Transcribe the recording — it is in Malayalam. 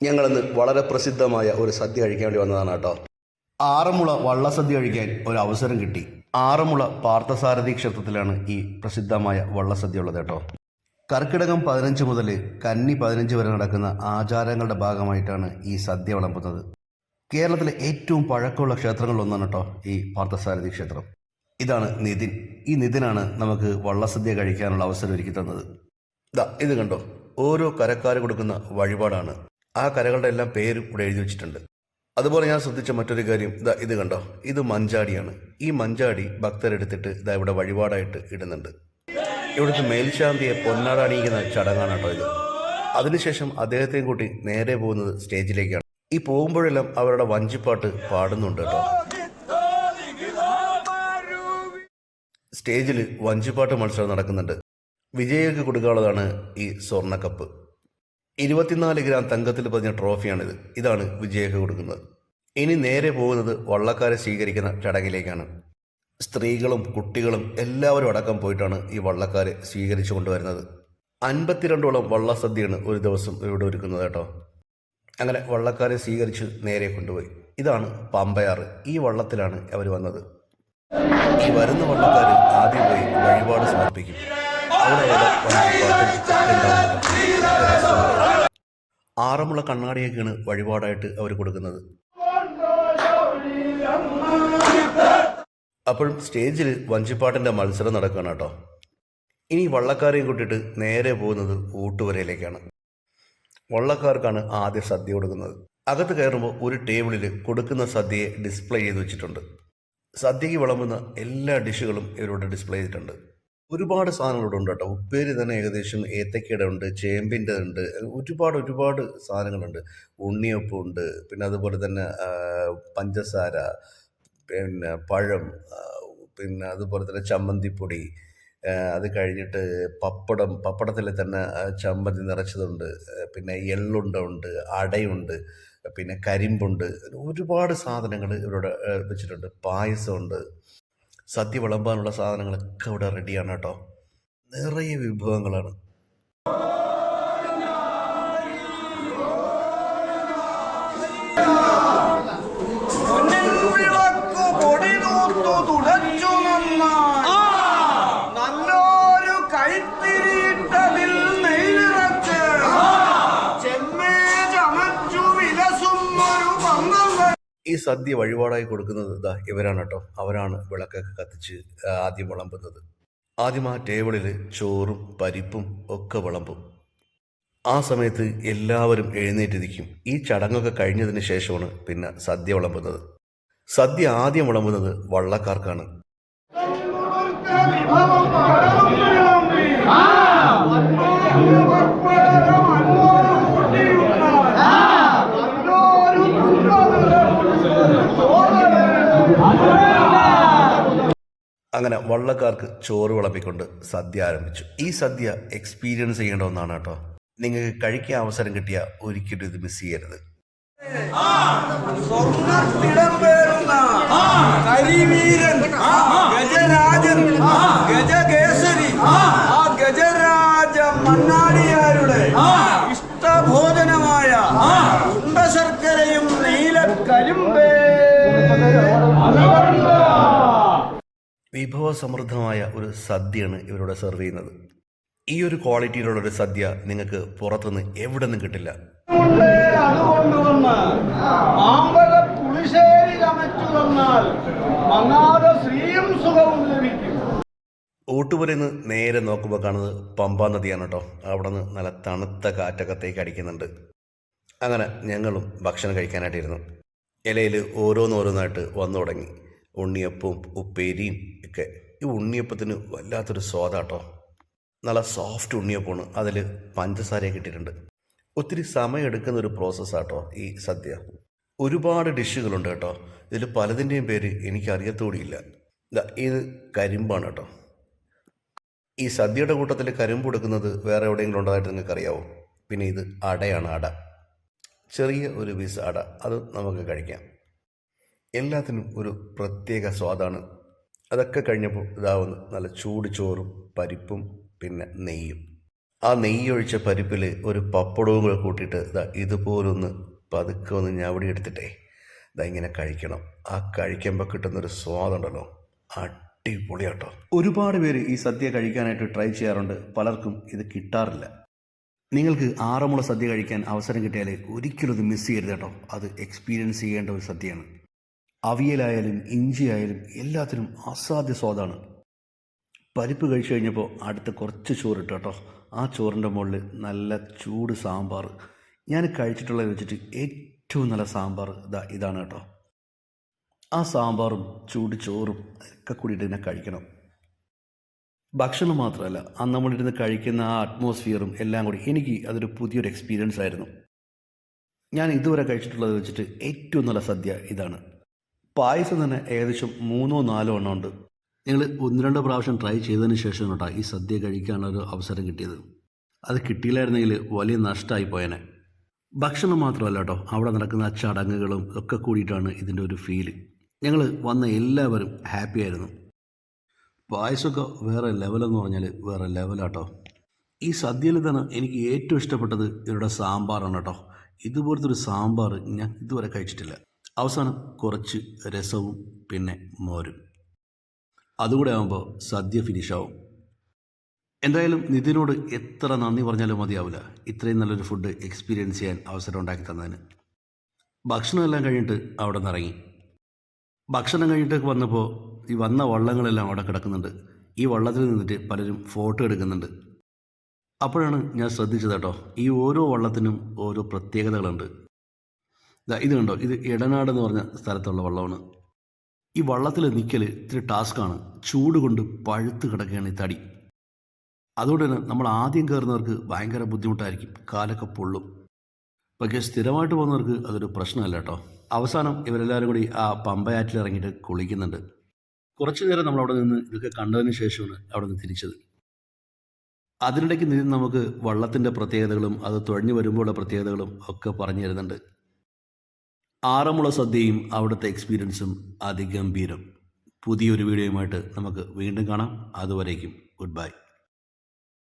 ഞങ്ങളിന്ന് വളരെ പ്രസിദ്ധമായ ഒരു സദ്യ കഴിക്കാൻ വേണ്ടി വന്നതാണ് കേട്ടോ. ആറന്മുള വള്ളസദ്യ കഴിക്കാൻ ഒരു അവസരം കിട്ടി. ആറന്മുള പാർത്ഥസാരഥി ക്ഷേത്രത്തിലാണ് ഈ പ്രസിദ്ധമായ വള്ളസദ്യ ഉള്ളത് കേട്ടോ. കർക്കിടകം പതിനഞ്ച് മുതൽ കന്നി പതിനഞ്ച് വരെ നടക്കുന്ന ആചാരങ്ങളുടെ ഭാഗമായിട്ടാണ് ഈ സദ്യ വിളമ്പുന്നത്. കേരളത്തിലെ ഏറ്റവും പഴക്കമുള്ള ക്ഷേത്രങ്ങളിലൊന്നാണ് കേട്ടോ ഈ പാർത്ഥസാരഥി ക്ഷേത്രം. ഇതാണ് നിതിൻ. ഈ നിതിനാണ് നമുക്ക് വള്ളസദ്യ കഴിക്കാനുള്ള അവസരം ഒരുക്കി തന്നത്. ഇതാ കണ്ടോ? ഓരോ കരക്കാർ കൊടുക്കുന്ന വഴിപാടാണ്. ആ കരകളുടെ എല്ലാം പേരും ഇവിടെ എഴുതി വെച്ചിട്ടുണ്ട്. അതുപോലെ ഞാൻ ശ്രദ്ധിച്ച മറ്റൊരു കാര്യം ഇതാ ഇത് കണ്ടോ? ഇത് മഞ്ചാടിയാണ്. ഈ മഞ്ചാടി ഭക്തരെടുത്തിട്ട് ഇതാ ഇവിടെ വഴിപാടായിട്ട് ഇടുന്നുണ്ട്. ഇവിടുത്തെ മേൽശാന്തിയെ പൊന്നാടാണിക്കുന്ന ചടങ്ങാണ് കേട്ടോ ഇത്. അതിനുശേഷം അദ്ദേഹത്തെയും കൂട്ടി നേരെ പോകുന്നത് സ്റ്റേജിലേക്കാണ്. ഈ പോകുമ്പോഴെല്ലാം അവരുടെ വഞ്ചിപ്പാട്ട് പാടുന്നുണ്ട് കേട്ടോ. സ്റ്റേജിൽ വഞ്ചിപ്പാട്ട് മത്സരം നടക്കുന്നുണ്ട്. വിജയക്ക് കൊടുക്കാനുള്ളതാണ് ഈ സ്വർണക്കപ്പ്. ഇരുപത്തിനാല് ഗ്രാം തങ്കത്തിൽ പതിഞ്ഞ ട്രോഫിയാണിത്. ഇതാണ് വിജയക കൊടുക്കുന്നത്. ഇനി നേരെ പോകുന്നത് വള്ളക്കാരെ സ്വീകരിക്കുന്ന ചടങ്ങിലേക്കാണ്. സ്ത്രീകളും കുട്ടികളും എല്ലാവരും അടക്കം പോയിട്ടാണ് ഈ വള്ളക്കാരെ സ്വീകരിച്ചു കൊണ്ടുവരുന്നത്. അൻപത്തിരണ്ടോളം വള്ളസദ്യയാണ് ഒരു ദിവസം ഇവിടെ ഒരുക്കുന്നത് കേട്ടോ. അങ്ങനെ വള്ളക്കാരെ സ്വീകരിച്ച് നേരെ കൊണ്ടുപോയി. ഇതാണ് പമ്പയാറ്. ഈ വള്ളത്തിലാണ് അവർ വന്നത്. ഈ വരുന്ന വള്ളക്കാർ ആദ്യം പോയി വഴിപാട് സമർപ്പിക്കും. അവിടെ. ആറന്മുള കണ്ണാടിയൊക്കെയാണ് വഴിപാടായിട്ട് അവർ കൊടുക്കുന്നത്. അപ്പോഴും സ്റ്റേജിൽ വഞ്ചിപ്പാട്ടിന്റെ മത്സരം നടക്കുകയാണ് കേട്ടോ. ഇനി വള്ളക്കാരെയും കൂട്ടിയിട്ട് നേരെ പോകുന്നത് ഊട്ടുവരയിലേക്കാണ്. വള്ളക്കാർക്കാണ് ആദ്യം സദ്യ കൊടുക്കുന്നത്. അകത്ത് കയറുമ്പോൾ ഒരു ടേബിളിൽ കൊടുക്കുന്ന സദ്യയെ ഡിസ്പ്ലേ ചെയ്ത് വെച്ചിട്ടുണ്ട്. സദ്യക്ക് വിളമ്പുന്ന എല്ലാ ഡിഷുകളും ഇവരോട് ഡിസ്പ്ലേ ചെയ്തിട്ടുണ്ട്. ഒരുപാട് സാധനങ്ങൾ ഇവിടെ ഉണ്ട് കേട്ടോ ഉപ്പേരി തന്നെ ഏകദേശം ഏത്തക്കയുടെ ഉണ്ട് ചേമ്പിന്റെ ഉണ്ട് ഒരുപാട് ഒരുപാട് സാധനങ്ങളുണ്ട്. ഉണ്ണിയപ്പമുണ്ട് പിന്നെ അതുപോലെ തന്നെ പഞ്ചസാര പിന്നെ പഴം പിന്നെ അതുപോലെ തന്നെ ചമ്മന്തിപ്പൊടി അത് കഴിഞ്ഞിട്ട് പപ്പടം പപ്പടത്തിൽ തന്നെ ചമ്മന്തി നിറച്ചതുണ്ട്. പിന്നെ എള്ളുണ്ട ഉണ്ട് അടയുണ്ട് പിന്നെ കരിമ്പുണ്ട്. ഒരുപാട് സാധനങ്ങൾ ഇവിടെ ആ, വെച്ചിട്ടുണ്ട്. പായസമുണ്ട്. സദ്യ വിളമ്പാനുള്ള സാധനങ്ങളൊക്കെ ഇവിടെ റെഡിയാണ് കേട്ടോ നിറയെ വിഭവങ്ങളാണ്. തുടച്ചു നന്നായി സദ്യ വഴിപാടായി കൊടുക്കുന്നത് ഇതാ ഇവരാണ് കേട്ടോ. അവരാണ് വിളക്കൊക്കെ കത്തിച്ച് ആദ്യം വിളമ്പുന്നത്. ആദ്യം ആ ടേബിളിൽ ചോറും പരിപ്പും ഒക്കെ വിളമ്പും. ആ സമയത്ത് എല്ലാവരും എഴുന്നേറ്റിരിക്കും. ഈ ചടങ്ങൊക്കെ കഴിഞ്ഞതിന് ശേഷമാണ് പിന്നെ സദ്യ വിളമ്പുന്നത്. സദ്യ ആദ്യം വിളമ്പുന്നത് വള്ളക്കാർക്കാണ്. അങ്ങനെ വള്ളക്കാർക്ക് ചോറ് വിളപ്പിക്കൊണ്ട് സദ്യ ആരംഭിച്ചു. ഈ സദ്യ എക്സ്പീരിയൻസ് ചെയ്യേണ്ട ഒന്നാണ് കേട്ടോ. നിങ്ങൾക്ക് കഴിക്കാൻ അവസരം കിട്ടിയ ഒരിക്കലും ഇത് മിസ് ചെയ്യരുത്. ഗജരാജൻ ഗജകേസരി ഗജരാജ മണ്ണാടിയാരുടെ വിഭവസമൃദ്ധമായ ഒരു സദ്യയാണ് ഇവരോട് സെർവ് ചെയ്യുന്നത്. ഈ ഒരു ക്വാളിറ്റിയിലുള്ള ഒരു സദ്യ നിങ്ങൾക്ക് പുറത്തുനിന്ന് എവിടെ നിന്നും കിട്ടില്ല. നിന്ന് നേരെ നോക്കുമ്പോൾ കാണുന്നത് പമ്പാ നദിയാണ് കേട്ടോ. അവിടെ നിന്ന് നല്ല തണുത്ത കാറ്റകത്തേക്ക് അടിക്കുന്നുണ്ട്. അങ്ങനെ ഞങ്ങളും ഭക്ഷണം കഴിക്കാനായിട്ടിരുന്നു. ഇലയിൽ ഓരോന്നോരോന്നായിട്ട് വന്നു തുടങ്ങി. ഉണ്ണിയപ്പവും ഉപ്പേരിയും ഒക്കെ. ഈ ഉണ്ണിയപ്പത്തിന് വല്ലാത്തൊരു സ്വാദാട്ടോ. നല്ല സോഫ്റ്റ് ഉണ്ണിയപ്പമാണ്. അതിൽ പഞ്ചസാരയൊക്കെ ഇട്ടിട്ടുണ്ട് ഒത്തിരി സമയം എടുക്കുന്ന ഒരു പ്രോസസ്സാട്ടോ ഈ സദ്യ. ഒരുപാട് ഡിഷുകളുണ്ട് കേട്ടോ. ഇതിൽ പലതിന്റെയും പേര് എനിക്ക് അറിയത്തോടിയില്ല. ദാ ഇത് കരിമ്പാണ് കേട്ടോ. ഈ സദ്യയുടെ കൂട്ടത്തിൽ കരിമ്പ് കൊടുക്കുന്നത് വേറെ എവിടെയെങ്കിലും ഉണ്ടതായിട്ട് നിങ്ങൾക്ക് അറിയാവോ പിന്നെ ഇത് അടയാണ് അട. ചെറിയ ഒരു പീസ് അട. അത് നമുക്ക് കഴിക്കാം. എല്ലാത്തിനും ഒരു പ്രത്യേക സ്വാദാണ്. അതൊക്കെ കഴിഞ്ഞപ്പോൾ ഇതാവുന്നു നല്ല ചൂട് ചോറും പരിപ്പും പിന്നെ നെയ്യും. ആ നെയ്യൊഴിച്ച പരിപ്പിൽ ഒരു പപ്പടവും കൂടെ കൂട്ടിയിട്ട് ഇതാ ഇതുപോലൊന്ന് പതുക്കെ ഒന്ന് ഞവടി എടുത്തിട്ടേ ഇതാ ഇങ്ങനെ കഴിക്കണം. ആ കഴിക്കുമ്പോൾ കിട്ടുന്നൊരു സ്വാദുണ്ടല്ലോ. അടിപൊളിയാട്ടോ. ഒരുപാട് പേര് ഈ സദ്യ കഴിക്കാനായിട്ട് ട്രൈ ചെയ്യാറുണ്ട്. പലർക്കും ഇത് കിട്ടാറില്ല. നിങ്ങൾക്ക് ആറന്മുള സദ്യ കഴിക്കാൻ അവസരം കിട്ടിയാൽ ഒരിക്കലും ഇത് മിസ് ചെയ്യരുത് കേട്ടോ. അത് എക്സ്പീരിയൻസ് ചെയ്യേണ്ട ഒരു സദ്യയാണ്. അവിയലായാലും ഇഞ്ചി ആയാലും എല്ലാത്തിനും അസാധ്യ സ്വാദാണ്. പരിപ്പ് കഴിച്ചു കഴിഞ്ഞപ്പോൾ അടുത്ത് കുറച്ച് ചോറിട്ട് കേട്ടോ. ആ ചോറിന്റെ മുകളിൽ നല്ല ചൂട് സാമ്പാർ. ഞാൻ കഴിച്ചിട്ടുള്ളത് വെച്ചിട്ട് ഏറ്റവും നല്ല സാമ്പാർ ഇതാ ഇതാണ് കേട്ടോ. ആ സാമ്പാറും ചൂട് ചോറും ഒക്കെ കൂടിയിട്ട് ഇതിനെ കഴിക്കണം. ഭക്ഷണം മാത്രമല്ല ആ നമ്മളിരുന്ന് കഴിക്കുന്ന ആ അറ്റ്മോസ്ഫിയറും എല്ലാം കൂടി എനിക്ക് അതൊരു പുതിയൊരു എക്സ്പീരിയൻസ് ആയിരുന്നു. ഞാൻ ഇതുവരെ കഴിച്ചിട്ടുള്ളത് വെച്ചിട്ട് ഏറ്റവും നല്ല സദ്യ ഇതാണ്. പായസം തന്നെ ഏകദേശം മൂന്നോ നാലോ എണ്ണം ഉണ്ട്. ഞങ്ങൾ ഒന്ന് രണ്ട് പ്രാവശ്യം ട്രൈ ചെയ്തതിന് ശേഷം കേട്ടോ ഈ സദ്യ കഴിക്കാനുള്ള ഒരു അവസരം കിട്ടിയത്. അത് കിട്ടിയില്ലായിരുന്നെങ്കിൽ വലിയ നഷ്ടമായി പോയനെ. ഭക്ഷണം മാത്രമല്ല കേട്ടോ അവിടെ നടക്കുന്ന ചടങ്ങുകളും ഒക്കെ കൂടിയിട്ടാണ് ഇതിന്റെ ഒരു ഫീൽ ഞങ്ങൾ വന്ന എല്ലാവരും ഹാപ്പി ആയിരുന്നു. പായസമൊക്കെ വേറെ ലെവലെന്ന് പറഞ്ഞാൽ വേറെ ലെവലാട്ടോ ഈ സദ്യയിൽ തന്നെ എനിക്ക് ഏറ്റവും ഇഷ്ടപ്പെട്ടത് ഇവരുടെ സാമ്പാറാണ് കേട്ടോ. ഇതുപോലത്തെ ഒരു സാമ്പാർ ഞാൻ ഇതുവരെ കഴിച്ചിട്ടില്ല. അവസാനം കുറച്ച് രസവും പിന്നെ മോരും. അതുകൂടെ ആകുമ്പോൾ സദ്യ ഫിനിഷാവും എന്തായാലും നിതിനോട് എത്ര നന്ദി പറഞ്ഞാലും മതിയാവില്ല ഇത്രയും നല്ലൊരു ഫുഡ് എക്സ്പീരിയൻസ് ചെയ്യാൻ അവസരം ഉണ്ടാക്കി തന്നതിന്. ഭക്ഷണമെല്ലാം കഴിഞ്ഞിട്ട് അവിടെ നിന്ന് ഇറങ്ങി. ഭക്ഷണം കഴിഞ്ഞിട്ട് വന്നപ്പോൾ ഈ വന്ന വള്ളങ്ങളെല്ലാം അവിടെ കിടക്കുന്നുണ്ട്. ഈ വള്ളത്തിൽ നിന്നിട്ട് പലരും ഫോട്ടോ എടുക്കുന്നുണ്ട്. അപ്പോഴാണ് ഞാൻ ശ്രദ്ധിച്ചത് കേട്ടോ ഈ ഓരോ വള്ളത്തിനും ഓരോ പ്രത്യേകതകളുണ്ട്. ഇത് കണ്ടോ? ഇത് ഇടനാട് എന്ന് പറഞ്ഞ സ്ഥലത്തുള്ള വള്ളമാണ്. ഈ വള്ളത്തിൽ നിൽക്കൽ ഇത്തിരി ടാസ്ക്കാണ്. ചൂട് കൊണ്ട് പഴുത്ത് കിടക്കുകയാണ് ഈ തടി. അതുകൊണ്ട് തന്നെ നമ്മൾ ആദ്യം കയറുന്നവർക്ക് ഭയങ്കര ബുദ്ധിമുട്ടായിരിക്കും. കാലൊക്കെ പൊള്ളും. പക്ഷേ സ്ഥിരമായിട്ട് പോകുന്നവർക്ക് അതൊരു പ്രശ്നമല്ല കേട്ടോ. അവസാനം ഇവരെല്ലാവരും കൂടി ആ പമ്പയാറ്റിൽ ഇറങ്ങിയിട്ട് കുളിക്കുന്നുണ്ട്. കുറച്ചു നേരം നമ്മൾ അവിടെ നിന്ന് ഇതൊക്കെ കണ്ടതിന് ശേഷമാണ് അവിടെ നിന്ന് തിരിച്ചത്. അതിനിടയ്ക്ക് നിന്ന് നമുക്ക് വള്ളത്തിന്റെ പ്രത്യേകതകളും അത് തുഴഞ്ഞു വരുമ്പോഴുള്ള പ്രത്യേകതകളും ഒക്കെ പറഞ്ഞു തരുന്നുണ്ട്. ആറന്മുള സദ്യയും അവിടുത്തെ എക്സ്പീരിയൻസും അതിഗംഭീരം. പുതിയൊരു വീഡിയോയുമായിട്ട് നമുക്ക് വീണ്ടും കാണാം. അതുവരേക്കും ഗുഡ് ബൈ